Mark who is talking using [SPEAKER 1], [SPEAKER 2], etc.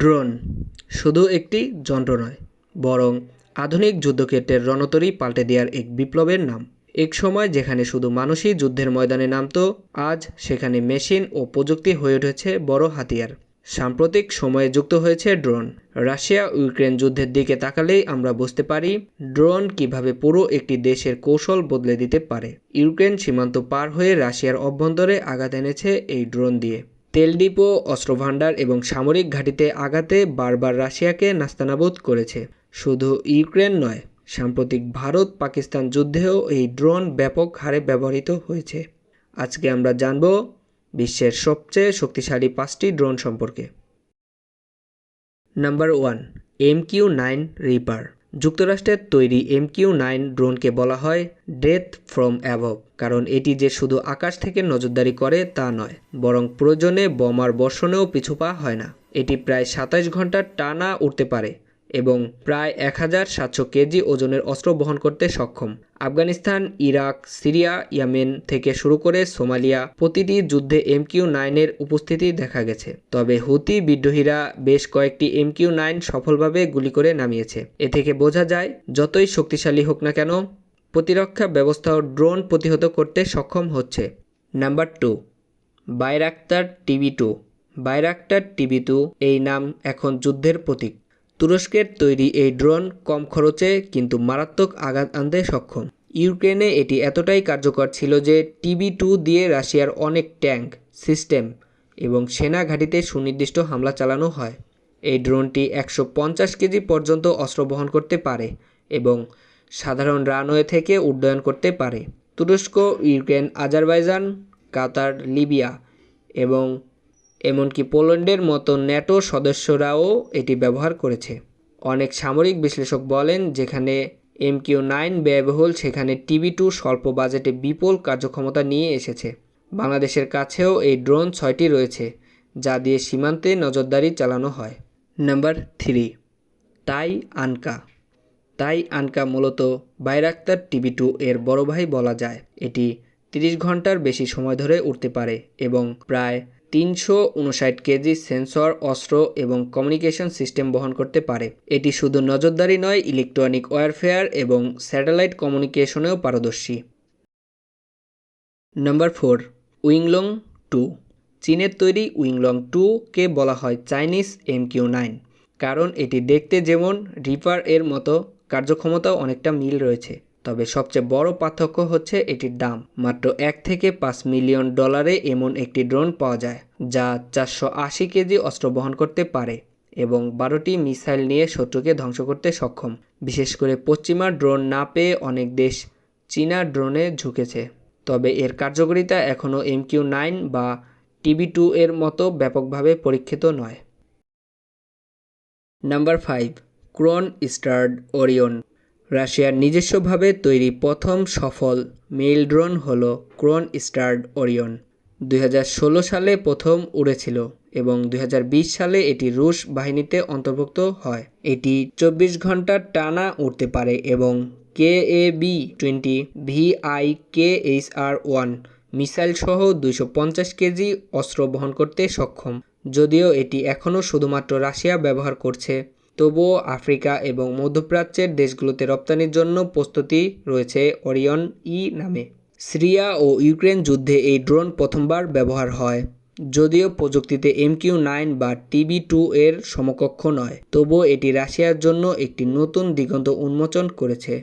[SPEAKER 1] Drone শুধু একটি যন্ত্র নয়, বরং আধুনিক যুদ্ধক্ষেত্রের রণতরী পাল্টে দেওয়ার এক বিপ্লবের নাম। এক সময় যেখানে শুধু মানুষই যুদ্ধের ময়দানে নামতো, আজ সেখানে মেশিন ও প্রযুক্তি হয়ে উঠেছে বড় হাতিয়ার। সাম্প্রতিক সময়ে যুক্ত হয়েছে ড্রোন। রাশিয়া ইউক্রেন যুদ্ধের দিকে তাকালেই আমরা বুঝতে পারি, ড্রোন কীভাবে পুরো একটি দেশের কৌশল বদলে দিতে পারে। ইউক্রেন সীমান্ত পার হয়ে রাশিয়ার অভ্যন্তরে আঘাত এনেছে এই ড্রোন দিয়ে। তেল ডিপো অস্ত্রভাণ্ডার এবং সামরিক ঘাঁটিতে আঘাতে বারবার রাশিয়াকে নাস্তানাবুদ করেছে। শুধু ইউক্রেন নয়, সাম্প্রতিক ভারত পাকিস্তান যুদ্ধেও এই ড্রোন ব্যাপক হারে ব্যবহৃত হয়েছে। আজকে আমরা জানব বিশ্বের সবচেয়ে শক্তিশালী পাঁচটি ড্রোন সম্পর্কে। Number one M Q nine reaper. যুক্তরাষ্ট্রের তৈরি এমকিউ নাইন ড্রোনকে বলা হয় ডেথ ফ্রম অ্যাভব, কারণ এটি যে শুধু আকাশ থেকে নজরদারি করে তা নয়, বরং প্রয়োজনে বোমার বর্ষণেও পিছু পা হয় না। এটি প্রায় সাতাশ ঘণ্টা টানা উড়তে পারে। এবং প্রায় এক হাজার সাতশো কেজি ওজনের অস্ত্র বহন করতে সক্ষম। আফগানিস্তান, ইরাক, সিরিয়া, ইয়ামেন থেকে শুরু করে সোমালিয়া প্রতিটি যুদ্ধে এম কিউ নাইনের উপস্থিতি দেখা গেছে। তবে হুতি বিদ্রোহীরা বেশ কয়েকটি এম কিউ নাইন সফলভাবে গুলি করে নামিয়েছে। এ থেকে বোঝা যায়, যতই শক্তিশালী হোক না কেন, প্রতিরক্ষা ব্যবস্থাও ড্রোন প্রতিহত করতে সক্ষম হচ্ছে। Number two, Bayraktar TB two. Bayraktar TB two, এই নাম এখন যুদ্ধের প্রতীক। তুরস্কের তৈরি এই ড্রোন কম খরচে কিন্তু মারাত্মক আঘাত আনতে সক্ষম। ইউক্রেনে এটি এতটাই কার্যকর ছিল যে টিবি টু দিয়ে রাশিয়ার অনেক ট্যাঙ্ক, সিস্টেম এবং সেনা ঘাঁটিতে সুনির্দিষ্ট হামলা চালানো হয়। এই ড্রোনটি একশো পঞ্চাশ কেজি পর্যন্ত অস্ত্র বহন করতে পারে এবং সাধারণ রানওয়ে থেকে উড্ডয়ন করতে পারে। তুরস্ক, ইউক্রেন, আজারবাইজান, কাতার, লিবিয়া এবং এমনকি পোল্যান্ডের মতো ন্যাটো সদস্যরাও এটি ব্যবহার করেছে। অনেক সামরিক বিশ্লেষক বলেন, যেখানে এম কিউ নাইন ব্যয়বহুল, সেখানে টিভি টু স্বল্প বাজেটে বিপুল কার্যক্ষমতা নিয়ে এসেছে। বাংলাদেশের কাছেও এই ড্রোন ছয়টি রয়েছে, যা দিয়ে সীমান্তে নজরদারি চালানো হয়। নাম্বার থ্রি তাই আনকা তাই আনকা মূলত বাইরাক্তার টিভি টু এর বড় ভাই বলা যায়। এটি তিরিশ ঘণ্টার বেশি সময় ধরে উঠতে পারে এবং প্রায় তিনশো উনষাট কেজি সেন্সর, অস্ত্র এবং কমিউনিকেশন সিস্টেম বহন করতে পারে। এটি শুধু নজরদারি নয়, ইলেকট্রনিক ওয়ারফেয়ার এবং স্যাটেলাইট কমিউনিকেশনেও পারদর্শী। Number four, Wing Loong two. চীনের তৈরি উইংলং টুকে বলা হয় চাইনিজ এম কিউ নাইন, কারণ এটি দেখতে যেমন রিপার এর মতো, কার্যক্ষমতাও অনেকটা মিল রয়েছে। তবে সবচেয়ে বড় পার্থক্য হচ্ছে এটির দাম। মাত্র এক থেকে পাঁচ মিলিয়ন ডলারে এমন একটি ড্রোন পাওয়া যায়, যা চারশো আশি কেজি অস্ত্র বহন করতে পারে এবং বারোটি মিসাইল নিয়ে শত্রুকে ধ্বংস করতে সক্ষম। বিশেষ করে পশ্চিমা ড্রোন না পেয়ে অনেক দেশ চীনা ড্রোনে ঝুঁকেছে। তবে এর কার্যকারিতা এখনও এম কিউ নাইন বা টিবি টু এর মতো ব্যাপকভাবে পরীক্ষিত নয়। নাম্বার ফাইভ, ক্রন স্টার্ড ওরিয়ন রাশিয়ার নিজস্বভাবে তৈরি প্রথম সফল মেইল ড্রোন হল ক্রোন স্টার্ড ওরিয়ন। দুই হাজার ষোলো সালে প্রথম উড়েছিল এবং দু হাজার বিশ সালে এটি রুশ বাহিনীতে অন্তর্ভুক্ত হয়। এটি চব্বিশ ঘণ্টা টানা উড়তে পারে এবং K A B twenty V I K H R one missile সহ দুইশো পঞ্চাশ কেজি অস্ত্র বহন করতে সক্ষম। যদিও এটি এখনও শুধুমাত্র রাশিয়া ব্যবহার করছে। তবুও আফ্রিকা এবং মধ্যপ্রাচ্যের দেশগুলোতে রপ্তানির জন্য প্রস্তুতি রয়েছে ওরিয়ন ই নামে। সিরিয়া ও ইউক্রেন যুদ্ধে এই ড্রোন প্রথমবার ব্যবহার হয়, যদিও প্রযুক্তিতে এম কিউ নাইন বা টিবি টু এর সমকক্ষ নয়। তবুও এটি রাশিয়ার জন্য একটি নতুন দিগন্ত উন্মোচন করেছে।